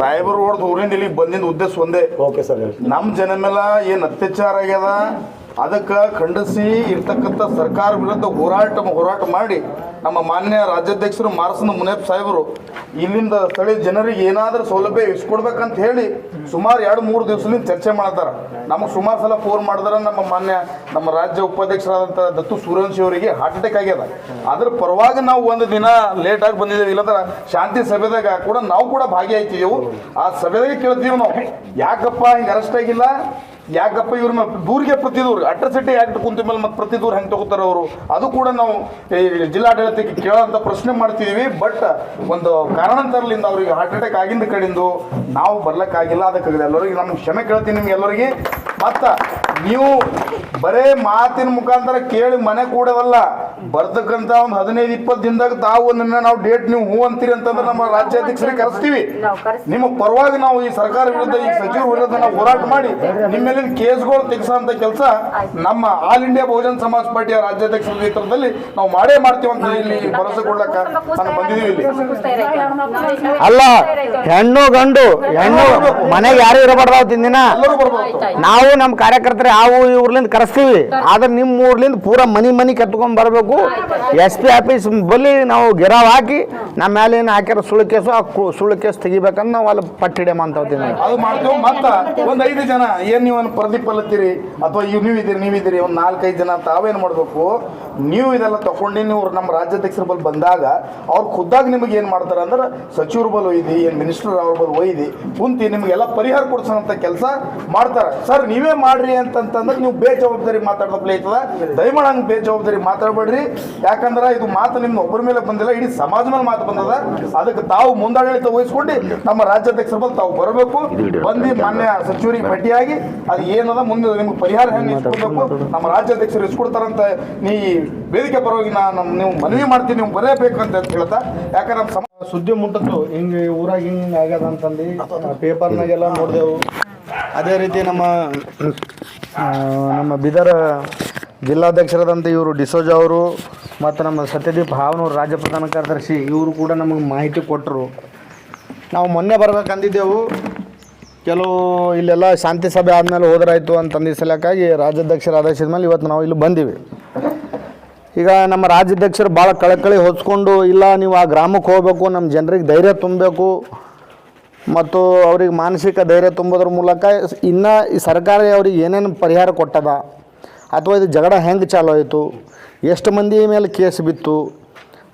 ಸಾಹೇಬರು ಹೊಡೆದು ಊರಿಂದ ಇಲ್ಲಿಗೆ ಬಂದಿದ್ದ ಉದ್ದೇಶ ಒಂದೇ. ಓಕೆ ಸರ್ ನಮ್ಮ ಜನ ಮೇಲೆ ಏನು ಅತ್ಯಾಚಾರ ಆಗ್ಯದ? ಅದಕ್ಕೆ ಖಂಡಿಸಿ ಇರ್ತಕ್ಕಂಥ ಸರ್ಕಾರ ವಿರುದ್ಧ ಹೋರಾಟ ಹೋರಾಟ ಮಾಡಿ ನಮ್ಮ ಮಾನ್ಯ ರಾಜ್ಯಾಧ್ಯಕ್ಷರು ಮಾರಸನ ಮುನೇಪ್ ಸಾಹೇಬರು, ಇಲ್ಲಿಂದ ಸ್ಥಳೀಯ ಜನರಿಗೆ ಏನಾದರೂ ಸೌಲಭ್ಯ ಇಸ್ಕೊಡ್ಬೇಕಂತ ಹೇಳಿ ಸುಮಾರು ಎರಡು ಮೂರು ದಿವಸದಿಂದ ಚರ್ಚೆ ಮಾಡ್ತಾರ. ನಮಗೆ ಸುಮಾರು ಸಲ ಫೋನ್ ಮಾಡಿದ್ರೆ ನಮ್ಮ ಮಾನ್ಯ, ನಮ್ಮ ರಾಜ್ಯ ಉಪಾಧ್ಯಕ್ಷರಾದಂಥ ದತ್ತು ಸೂರ್ಯವಂಶಿ ಅವರಿಗೆ ಹಾರ್ಟ್ ಅಟ್ಯಾಕ್ ಆಗ್ಯದ. ಅದ್ರ ಪರವಾಗಿ ನಾವು ಒಂದು ದಿನ ಲೇಟಾಗಿ ಬಂದಿದ್ದೇವೆ. ಇಲ್ಲಂದ್ರೆ ಶಾಂತಿ ಸಭೆದಾಗ ಕೂಡ ನಾವು ಕೂಡ ಭಾಗಿಯಾಯ್ತಿದ್ದೆವು. ಆ ಸಭೆದಾಗ ಕೇಳ್ತೀವಿ ನಾವು. ಯಾಕಪ್ಪ ಹಿಂಗೆ ಅರೆಸ್ಟ್ ಆಗಿಲ್ಲ? ಯಾಕಪ್ಪ ಇವ್ರ ದೂರಿಗೆ ಪ್ರತಿ ದೂರು ಅಟ್ರಸಿಟಿ ಆಕ್ಟ್ ಕುಂತ ಮೇಲೆ ಮತ್ತೆ ಪ್ರತಿ ದೂರು ಹೆಂಗೆ ತಗೋತಾರೆ ಅವರು? ಅದು ಕೂಡ ನಾವು ಜಿಲ್ಲಾಡಳಿತಕ್ಕೆ ಕೇಳೋಂಥ ಪ್ರಶ್ನೆ ಮಾಡ್ತಿದೀವಿ, ಬಟ್ ಒಂದು ಕಾರಣಾಂತರಲಿಂದ ಅವ್ರಿಗೆ ಹಾರ್ಟ್ ಅಟ್ಯಾಕ್ ಆಗಿಂದ ಕಡೆಂದು ನಾವು ಬರ್ಲಕ್ಕಾಗಿಲ್ಲ. ಅದಕ್ಕಾಗಲಿ ಎಲ್ಲರಿಗೆ ನಮ್ಗೆ ಕ್ಷಮೆ ಕೇಳ್ತೀನಿ ನಿಮ್ಗೆ ಎಲ್ಲರಿಗೆ. ಮತ್ತು ನೀವು ಬರೇ ಮಾತಿನ ಮುಖಾಂತರ ಕೇಳಿ ಮನೆ ಕೂಡೋದಲ್ಲ ಬರ್ತಕ್ಕಂಥ ಒಂದು ಹದಿನೈದು ಇಪ್ಪತ್ತು ದಿನದಾಗ ತಾವು ನಿನ್ನ ನಾವು ಡೇಟ್ ನೀವು ಹೂ ಅಂತೀರಿ ಅಂತಂದ್ರೆ ನಮ್ಮ ರಾಜ್ಯಾಧ್ಯಕ್ಷರಿಗೆ ಕರೆಸ್ತೀವಿ. ನಿಮ್ಮ ಪರವಾಗಿ ನಾವು ಈ ಸರ್ಕಾರ ವಿರುದ್ಧ ಈ ಸಚಿವರ ವಿರುದ್ಧ ನಾವು ಹೋರಾಟ ಮಾಡಿ ನಿಮ್ಮ ಮೇಲಿನ ಕೇಸ್ಗಳು ತೆಗೆಸೋಂಥ ಕೆಲಸ ನಮ್ಮ ಆಲ್ ಇಂಡಿಯಾ ಬಹುಜನ್ ಸಮಾಜ ಪಾರ್ಟಿಯ ರಾಜ್ಯಾಧ್ಯಕ್ಷರ ನೇತೃತ್ವದಲ್ಲಿ ನಾವು ಮಾಡೇ ಮಾಡ್ತೀವಿ ಅಂತ ಇಲ್ಲಿ ಭರವಸೆ ಕೊಡ್ಲಕ್ಕ ನಾನು ಬಂದಿದ್ದೀವಿ ಇಲ್ಲಿ. ಅಲ್ಲ ಹೆಣ್ಣು ಗಂಡು ಹೆಣ್ಣು ಮನೆಗೆ ಯಾರು ಇರಬಾರ್ದಾವ್ ತಿಂದಿನ ದಿನ? ನಾವು ನಮ್ಮ ಕಾರ್ಯಕರ್ತರು ಯಾವ ಊರ್ಲಿಂದ ಕರೆಸ್ತೀವಿ. ಆದ್ರೆ ನಿಮ್ಮ ಊರ್ಲಿಂದ ಪೂರಾ ಮನಿ ಮನಿ ಕತ್ಕೊಂಡ್ ಬರಬೇಕು ಎಸ್ ಪಿ ಆಫೀಸ್ ಬಲ್ಲಿ ನಾವು ಗಿರಾವ್ ಹಾಕಿ, ನಮ್ಮ ಮೇಲೆ ಏನು ಹಾಕ್ಯಾರ ಸುಳ್ಳು ಕೇಸು, ಆ ಸುಳ್ಳು ಕೇಸ್ ತೆಗಿಬೇಕಂದ್ರೆ ನಾವು ಅಲ್ಲಿ ಪಟ್ಟಿಡೆ ಮಾಡ್ತಾವ್ತೀನಿ ಅದು ಮಾಡ್ತೇವೆ. ಮತ್ತ ಒಂದ್ ಐದು ಜನ, ಏನ್ ನೀವು ಪ್ರದೀಪ್ ಅಲ್ಲತ್ತೀರಿ ಅಥವಾ ಇವ್ ನೀವು ನೀವಿದ್ದೀರಿ ಒಂದ್ ನಾಲ್ಕೈದು ಜನ ತಾವೇನ್ ಮಾಡಬೇಕು? ನೀವು ಇದೆಲ್ಲ ತಗೊಂಡು ನೀವು ನಮ್ಮ ರಾಜ್ಯಾಧ್ಯಕ್ಷರ ಬಲ್ ಬಂದಾಗ, ಅವ್ರು ಖುದ್ದಾಗಿ ನಿಮಗೆ ಏನ್ ಮಾಡ್ತಾರ ಅಂದ್ರೆ, ಸಚಿವರು ಬಲ್ ಒಯ್ದಿ, ಏನ್ ಮಿನಿಸ್ಟರ್ ಅವ್ರ ಬಲ್ ಒಯ್ದಿ, ಕುಂತಿ ನಿಮಗೆಲ್ಲ ಪರಿಹಾರ ಕೊಡ್ಸೋಂಥ ಕೆಲಸ ಮಾಡ್ತಾರೆ. ಸರ್, ನೀವೇ ಮಾಡ್ರಿ ಅಂತಂತಂದ್ರೆ ನೀವು ಬೇಜವಾಬ್ದಾರಿ ಮಾತಾಡೋಪ್ಲೆ ಐತದ ದಯಮಾಡಿ ಹಂಗೆ ಬೇಜವಾಬ್ದಾರಿ ಮಾತಾಡಬೇಡ್ರಿ. ಯಾಕಂದ್ರೆ ಇದು ಮಾತು ನಿಮ್ಮ ಒಬ್ಬರ ಮೇಲೆ ಬಂದಿಲ್ಲ, ಇಡೀ ಸಮಾಜ ಮೇಲೆ ಮಾತು ಬಂದದ. ಅದಕ್ಕೆ ತಾವು ಮುಂದಾಡಳಿತ ವಹಿಸ್ಕೊಂಡು ನಮ್ಮ ರಾಜ್ಯಾಧ್ಯಕ್ಷರ ಬಂದು ತಾವು ಬರಬೇಕು. ಬಂದು ಮಾನ್ಯ ಸಚಿವರಿಗೆ ಭೇಟಿಯಾಗಿ ಅದು ಏನದ ಮುಂದೆ ನಿಮ್ಗೆ ಪರಿಹಾರ ಹೆಂಗೆ ಇಸ್ಕೊಡ್ಬೇಕು, ನಮ್ಮ ರಾಜ್ಯಾಧ್ಯಕ್ಷರು ಇಸ್ಕೊಡ್ತಾರಂತ ನೀ ವೇದಿಕೆ ಪರವಾಗಿ ನಾನು ನೀವು ಮನವಿ ಮಾಡ್ತೀನಿ, ನೀವು ಬರಬೇಕು ಅಂತ ಹೇಳ್ತಾ. ಯಾಕಂದ್ರೆ ನಮ್ಮ ಸಮ ಸುದ್ದಿ ಮುಟ್ಟದ್ದು ಹಿಂಗೆ ಊರಾಗ ಹಿಂಗೆ ಆಗ್ಯದ ಅಂತಂದು ಪೇಪರ್ನಾಗೆಲ್ಲ ನೋಡಿದೆವು. ಅದೇ ರೀತಿ ನಮ್ಮ ನಮ್ಮ ಬೀದರ್ ಜಿಲ್ಲಾಧ್ಯಕ್ಷರಾದಂಥ ಇವರು ಡಿಸೋಜ ಅವರು ಮತ್ತು ನಮ್ಮ ಸತ್ಯದೀಪ್ ಹಾವನೂರು ರಾಜ್ಯ ಪ್ರಧಾನ ಕಾರ್ಯದರ್ಶಿ, ಇವರು ಕೂಡ ನಮಗೆ ಮಾಹಿತಿ ಕೊಟ್ಟರು. ನಾವು ಮೊನ್ನೆ ಬರ್ಬೇಕಂದಿದ್ದೆವು. ಕೆಲವು ಇಲ್ಲೆಲ್ಲ ಶಾಂತಿ ಸಭೆ ಆದಮೇಲೆ ಹೋದ್ರಾಯ್ತು ಅಂತಂದಿದ್ದ ಸಲಕ್ಕಾಗಿ ರಾಜ್ಯಾಧ್ಯಕ್ಷರ ಆದೇಶದ ಮೇಲೆ ಇವತ್ತು ನಾವು ಇಲ್ಲಿ ಬಂದೀವಿ. ಈಗ ನಮ್ಮ ರಾಜ್ಯಾಧ್ಯಕ್ಷರು ಭಾಳ ಕಳಕಳಿ ಹೊಚ್ಕೊಂಡು ಇಲ್ಲ ನೀವು ಆ ಗ್ರಾಮಕ್ಕೆ ಹೋಗಬೇಕು, ನಮ್ಮ ಜನರಿಗೆ ಧೈರ್ಯ ತುಂಬಬೇಕು ಮತ್ತು ಅವ್ರಿಗೆ ಮಾನಸಿಕ ಧೈರ್ಯ ತುಂಬೋದ್ರ ಮೂಲಕ ಇನ್ನು ಈ ಸರ್ಕಾರ ಅವ್ರಿಗೆ ಏನೇನು ಪರಿಹಾರ ಕೊಟ್ಟದ ಅಥವಾ ಇದು ಜಗಳ ಹೆಂಗೆ ಚಾಲು ಆಯಿತು? ಎಷ್ಟು ಮಂದಿ ಮೇಲೆ ಕೇಸ್ ಬಿತ್ತು?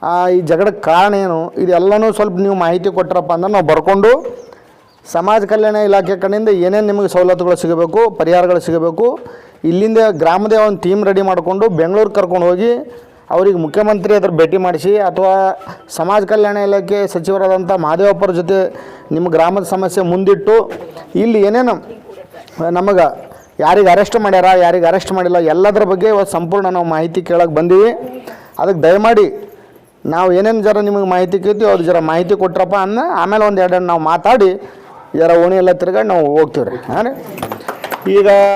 ಆ, ಈ ಜಗಳಕ್ಕೆ ಕಾರಣ ಏನು? ಇದೆಲ್ಲನೂ ಸ್ವಲ್ಪ ನೀವು ಮಾಹಿತಿ ಕೊಟ್ಟರಪ್ಪ ಅಂದ್ರೆ ನಾವು ಬರ್ಕೊಂಡು ಸಮಾಜ ಕಲ್ಯಾಣ ಇಲಾಖೆ ಕಡೆಯಿಂದ ಏನೇನು ನಿಮಗೆ ಸವಲತ್ತುಗಳು ಸಿಗಬೇಕು ಪರಿಹಾರಗಳು ಸಿಗಬೇಕು ಇಲ್ಲಿಂದ ಗ್ರಾಮದೇ ಒಂದು ಟೀಮ್ ರೆಡಿ ಮಾಡಿಕೊಂಡು ಬೆಂಗಳೂರು ಕರ್ಕೊಂಡು ಹೋಗಿ ಅವ್ರಿಗೆ ಮುಖ್ಯಮಂತ್ರಿ ಅದ್ರ ಭೇಟಿ ಮಾಡಿಸಿ ಅಥವಾ ಸಮಾಜ ಕಲ್ಯಾಣ ಇಲಾಖೆ ಸಚಿವರಾದಂಥ ಮಹದೇವಪ್ಪರ ಜೊತೆ ನಿಮ್ಮ ಗ್ರಾಮದ ಸಮಸ್ಯೆ ಮುಂದಿಟ್ಟು ಇಲ್ಲಿ ಏನೇನು ನಮಗೆ ಯಾರಿಗೆ ಅರೆಸ್ಟ್ ಮಾಡ್ಯಾರ, ಯಾರಿಗೆ ಅರೆಸ್ಟ್ ಮಾಡಿಲ್ಲ, ಎಲ್ಲದರ ಬಗ್ಗೆ ಇವತ್ತು ಸಂಪೂರ್ಣ ನಾವು ಮಾಹಿತಿ ಕೇಳೋಕೆ ಬಂದೀವಿ. ಅದಕ್ಕೆ ದಯಮಾಡಿ ನಾವು ಏನೇನು ಜರ ನಿಮಗೆ ಮಾಹಿತಿ ಕೇಳ್ತೀವಿ ಅವ್ರು ಜರ ಮಾಹಿತಿ ಕೊಟ್ರಪ್ಪ ಅನ್ನ, ಆಮೇಲೆ ಒಂದು ಎರಡು ನಾವು ಮಾತಾಡಿ ಜರ ಓಣಿ ಎಲ್ಲ ತಿರ್ಗಾಡಿ ನಾವು ಹೋಗ್ತೀವಿ ರೀ ಹಾಂ ರೀ? ಈಗ